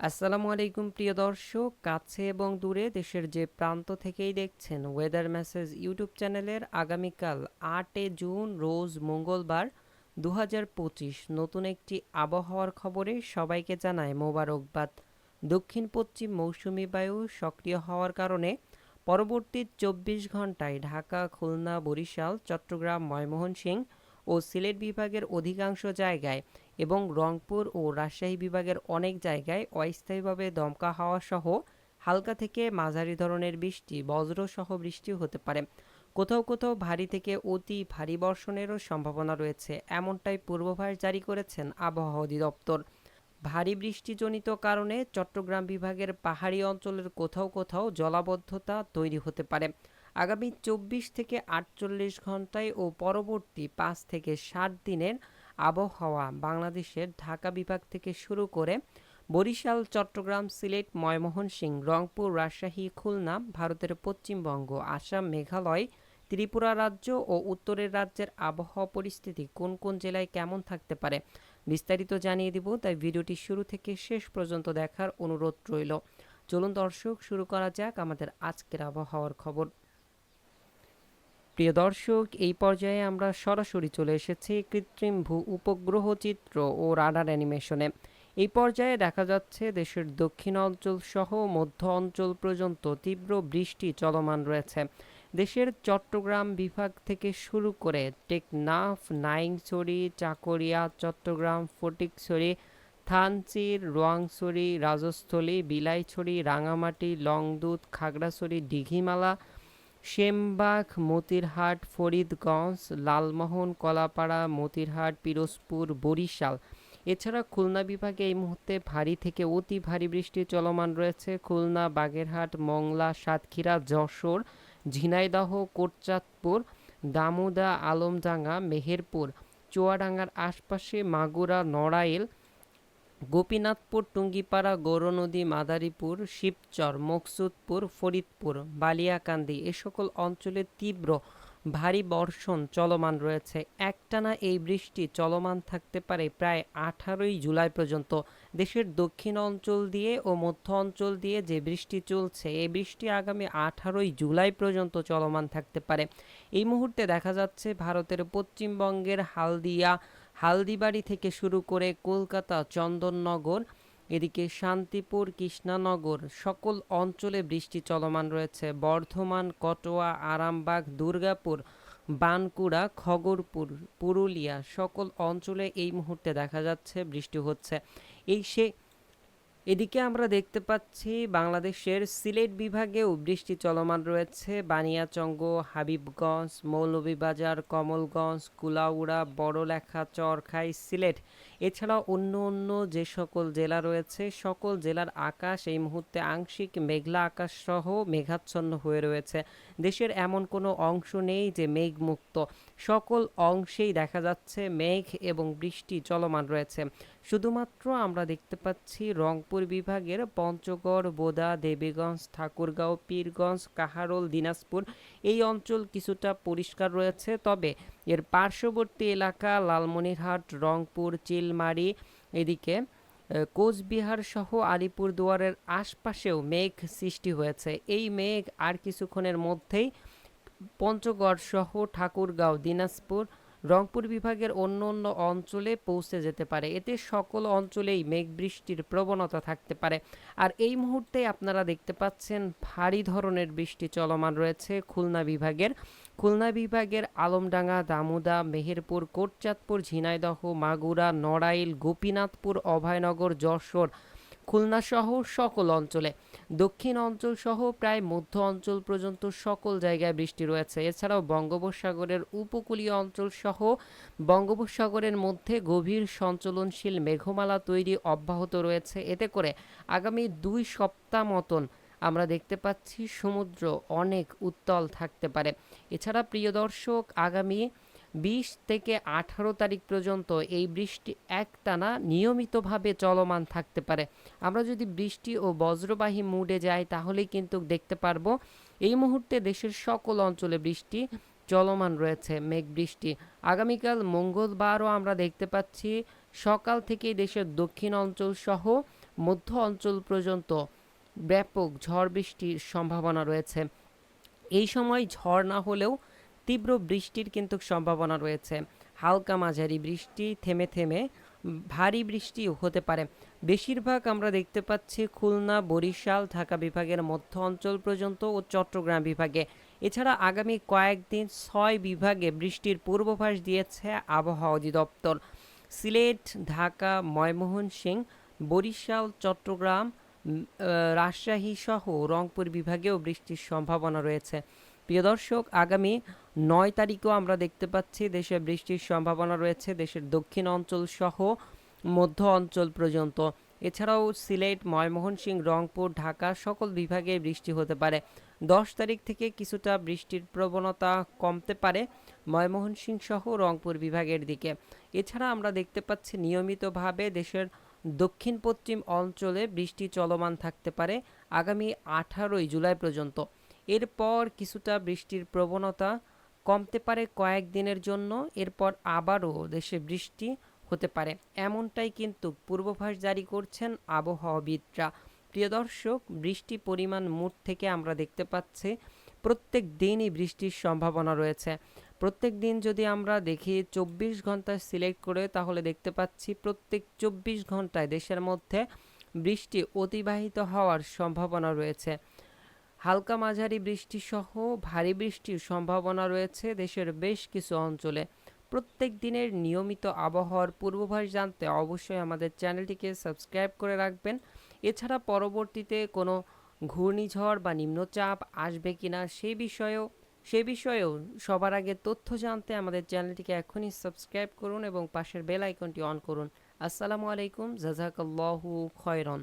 আসসালামু আলাইকুম, প্রিয় দর্শক। কাছে এবং দূরে দেশের যে প্রান্ত থেকেই দেখছেন ওয়েদার মেসেজ ইউটিউব চ্যানেলের আগামীকাল আটে জুন, রোজ মঙ্গলবার দুহাজার পঁচিশ। নতুন একটি আবহাওয়ার খবরে সবাইকে জানায় মোবারকবাদ। দক্ষিণ পশ্চিম মৌসুমি বায়ু সক্রিয় হওয়ার কারণে পরবর্তী চব্বিশ ঘন্টায় ঢাকা, খুলনা, বরিশাল, চট্টগ্রাম ময়মোহনসিংহ ও সিলেট বিভাগের অধিকাংশ জায়গায় এবং রংপুর ও রাজশাহী বিভাগের অনেক জায়গায় অস্থায়ীভাবে দমকা হাওয়া সহ হালকা থেকে মাঝারি ধরনের বৃষ্টি, বজ্রসহ বৃষ্টি হতে পারে। কোথাও কোথাও ভারী থেকে অতি ভারী বর্ষণেরও সম্ভাবনা রয়েছে, এমনটাই পূর্বাভাস জারি করেছেন আবহাওয়া অধিদপ্তর। ভারী বৃষ্টিজনিত কারণে চট্টগ্রাম বিভাগের পাহাড়ি অঞ্চলের কোথাও কোথাও জলাবদ্ধতা তৈরি হতে পারে। আগামী চব্বিশ থেকে আটচল্লিশ ঘন্টায় ও পরবর্তী পাঁচ থেকে ষাট দিনের আবহাওয়া বাংলাদেশের ঢাকা বিভাগ থেকে শুরু করে বরিশাল, চট্টগ্রাম, সিলেট ময়মোহনসিংহ রংপুর, রাজশাহী, খুলনা, ভারতের পশ্চিমবঙ্গ, আসাম, মেঘালয়, ত্রিপুরা রাজ্য ও উত্তরের রাজ্যের আবহাওয়া পরিস্থিতি কোন কোন জেলায় কেমন থাকতে পারে বিস্তারিত জানিয়ে দিব, তাই ভিডিওটি শুরু থেকে শেষ পর্যন্ত দেখার অনুরোধ রইল। চলুন দর্শক, শুরু করা যাক আমাদের আজকের আবহাওয়ার খবর। প্রিয় দর্শক, এই পর্যায়ে আমরা সরাসরি চলে এসেছি কৃত্রিম ভূ উপগ্রহ চিত্র ও রাডার অ্যানিমেশনে। এই পর্যায়ে দেখা যাচ্ছে দেশের দক্ষিণ অঞ্চল সহ মধ্য অঞ্চল পর্যন্ত তীব্র বৃষ্টি চলমান রয়েছে। দেশের চট্টগ্রাম বিভাগ থেকে শুরু করে টেকনাফ, নাইংছড়ি, চাকরিয়া, চট্টগ্রাম, ফটিকছড়ি থানচির রোয়াংছড়ি, রাজস্থলী, বিলাইছড়ি, রাঙামাটি, লংদুত, খাগড়াছড়ি, দিঘিমালা সেমবাগ মতিরহাট, ফরিদগঞ্জ, লালমোহন, কলাপাড়া, মতিরহাট, পিরোজপুর, বরিশাল। এছাড়া খুলনা বিভাগে এই মুহূর্তে ভারী থেকে অতি ভারী বৃষ্টি চলমান রয়েছে। খুলনা, বাগেরহাট, মংলা, সাতক্ষীরা, যশোর, ঝিনাইদহ, কোটচাঁদপুর, দামুদা, আলমডাঙ্গা, মেহেরপুর, চুয়াডাঙ্গার আশপাশে মাগুরা, নড়াইল গোপীনাথপুর, টুঙ্গিপাড়া, গৌরনদী, মাদারীপুর, শিবচর, মকসুদপুর, ফরিদপুর, বালিয়াকান্দি এ সকল অঞ্চলে তীব্র ভারী বর্ষণ চলমান রয়েছে। একটানা এই বৃষ্টি চলমান থাকতে পারে প্রায় আঠারোই জুলাই পর্যন্ত। দেশের দক্ষিণ অঞ্চল দিয়ে ও মধ্য অঞ্চল দিয়ে যে বৃষ্টি চলছে, এই বৃষ্টি আগামী আঠারোই জুলাই পর্যন্ত চলমান থাকতে পারে। এই মুহূর্তে দেখা যাচ্ছে ভারতের পশ্চিমবঙ্গের হালদিয়া হালদিবাড়ি থেকে শুরু করে কলকাতা, চন্দননগর, এদিকে শান্তিপুর, কৃষ্ণানগর সকল অঞ্চলে বৃষ্টি চলমান রয়েছে। বর্ধমান, কটোয়া, আরামবাগ, দুর্গাপুর, বানকুড়া, খগরপুর, পুরুলিয়া সকল অঞ্চলে এই মুহূর্তে দেখা যাচ্ছে বৃষ্টি হচ্ছে। এই সে এদিকে আমরা দেখতে পাচ্ছি বাংলাদেশের সিলেট বিভাগেও বৃষ্টি চলমান রয়েছে। বানিয়াচঙ্গ, হাবিবগঞ্জ, মৌলভীবাজার, কমলগঞ্জ, কুলাউড়া, বড়লেখা, চরখাই, সিলেট। এছাড়া অন্য অন্য যে সকল জেলা রয়েছে, সকল জেলার আকাশ এই মুহূর্তে আংশিক মেঘলা আকাশ সহ মেঘাচ্ছন্ন হয়ে রয়েছে। দেশের এমন কোনো অংশ নেই যে মেঘমুক্ত। সকল অংশেই দেখা যাচ্ছে মেঘ এবং বৃষ্টি চলমান রয়েছে। শুধুমাত্র আমরা দেখতে পাচ্ছি রংপুর বিভাগের পঞ্চগড়, বোদা, দেবীগঞ্জ, ঠাকুরগাঁও, পীরগঞ্জ, কাহারোল, দিনাজপুর। এই অঞ্চল কিছুটা পরিষ্কার রয়েছে, তবে এর পার্শ্ববর্তী এলাকা লালমনিরহাট, রংপুর, চিলমারি, এদিকে কোচবিহার সহ আলিপুরদুয়ারের আশপাশেও মেঘ সৃষ্টি হয়েছে। এই মেঘ আর কিছুক্ষণের মধ্যেই পঞ্চগড় সহ ঠাকুরগাঁও, দিনাজপুর রংপুর বিভাগের অন্য অন্য অঞ্চলে পৌঁছে যেতে পারে। এতে সকল অঞ্চলেই মেঘ বৃষ্টির প্রবণতা থাকতে পারে। আর এই মুহূর্তে আপনারা দেখতে পাচ্ছেন ভারী ধরনের বৃষ্টি চলমান রয়েছে খুলনা বিভাগের। খুলনা বিভাগের আলমডাঙ্গা, দামুদা, মেহেরপুর, কোটচাঁদপুর, ঝিনাইদহ, মাগুরা, নড়াইল, গোপীনাথপুর, অভয়নগর, যশোর খুলনা সহ সকল অঞ্চলে। দক্ষিণ অঞ্চল সহ প্রায় মধ্য অঞ্চল পর্যন্ত সকল জায়গায় বৃষ্টি রয়েছে। এছাড়াও বঙ্গোপসাগরের উপকূলীয় অঞ্চল সহ বঙ্গোপসাগরের মধ্যে গভীর সঞ্চলনশীল মেঘমালা তৈরি অব্যাহত রয়েছে। এতে করে আগামী দুই সপ্তাহ মতন আমরা দেখতে পাচ্ছি সমুদ্র অনেক উত্তল থাকতে পারে। এছাড়া প্রিয় দর্শক, আগামী বিশ থেকে আঠারো তারিখ পর্যন্ত এই বৃষ্টি একটানা নিয়মিতভাবে চলমান থাকতে পারে। আমরা যদি বৃষ্টি ও বজ্রবাহী মুডে যাই, তাহলেই কিন্তু দেখতে পারব এই মুহূর্তে দেশের সকল অঞ্চলে বৃষ্টি চলমান রয়েছে, মেঘ বৃষ্টি। আগামীকাল মঙ্গলবারও আমরা দেখতে পাচ্ছি সকাল থেকেই দেশের দক্ষিণ অঞ্চল সহ মধ্য অঞ্চল পর্যন্ত ব্যাপক ঝড় বৃষ্টির সম্ভাবনা রয়েছে। এই সময় ঝড় না হলেও তীব্র বৃষ্টির কিন্তু সম্ভাবনা রয়েছে। হালকা মাঝারি বৃষ্টি, থেমে থেমে ভারী বৃষ্টিও হতে পারে। বেশিরভাগ আমরা দেখতে পাচ্ছি খুলনা, বরিশাল, ঢাকা বিভাগের মধ্য অঞ্চল পর্যন্ত ও চট্টগ্রাম বিভাগে। এছাড়া আগামী কয়েকদিন ছয় বিভাগে বৃষ্টির পূর্বাভাস দিয়েছে আবহাওয়া অধিদপ্তর। সিলেট, ঢাকা ময়মোহনসিংহ বরিশাল, চট্টগ্রাম রাজশাহী সহ রংপুর বিভাগেও বৃষ্টির সম্ভাবনা রয়েছে। প্রিয় দর্শক, আগামী নয় তারিখও আমরা দেখতে পাচ্ছি দেশে বৃষ্টির সম্ভাবনা রয়েছে। দেশের দক্ষিণ অঞ্চল সহ মধ্য অঞ্চল পর্যন্ত। এছাড়াও সিলেট ময়মোহনসিংহ রংপুর, ঢাকা সকল বিভাগে বৃষ্টি হতে পারে। দশ তারিখ থেকে কিছুটা বৃষ্টির প্রবণতা কমতে পারে ময়মোহনসিংহ সহ রংপুর বিভাগের দিকে। এছাড়া আমরা দেখতে পাচ্ছি নিয়মিতভাবে দেশের দক্ষিণ পশ্চিম অঞ্চলে বৃষ্টি চলমান থাকতে পারে আগামী আঠারোই জুলাই পর্যন্ত। এরপর কিছুটা বৃষ্টির প্রবণতা কমতে পারে কয়েকদিনের জন্য, এরপর আবারও দেশে বৃষ্টি হতে পারে। এমনটাই কিন্তু পূর্বাভাস জারি করছেন আবহাওয়াবিদরা। প্রিয় দর্শক, বৃষ্টি পরিমাণ মুঠ থেকে আমরা দেখতে পাচ্ছি, প্রত্যেক দিনই বৃষ্টির সম্ভাবনা রয়েছে। প্রত্যেক দিন যদি আমরা দেখি চব্বিশ ঘণ্টা সিলেক্ট করে, তাহলে দেখতে পাচ্ছি প্রত্যেক চব্বিশ ঘন্টায় দেশের মধ্যে বৃষ্টি অতিবাহিত হওয়ার সম্ভাবনা রয়েছে। হালকা মাঝারি বৃষ্টি সহ ভারী বৃষ্টির সম্ভাবনা রয়েছে দেশের বেশ কিছু অঞ্চলে। প্রত্যেক দিনের নিয়মিত আবহাওয়ার পূর্বাভাস জানতে অবশ্যই আমাদের চ্যানেলটিকে সাবস্ক্রাইব করে রাখবেন। এছাড়া পরবর্তীতে কোনো ঘূর্ণিঝড় বা নিম্নচাপ আসবে কিনা সেই বিষয়েও সে বিষয়েও সবার আগে তথ্য জানতে আমাদের চ্যানেলটিকে এখনই সাবস্ক্রাইব করুন এবং পাশের বেল আইকনটি অন করুন। আসসালামু আলাইকুম, জাজাকাল্লাহু খয়রন।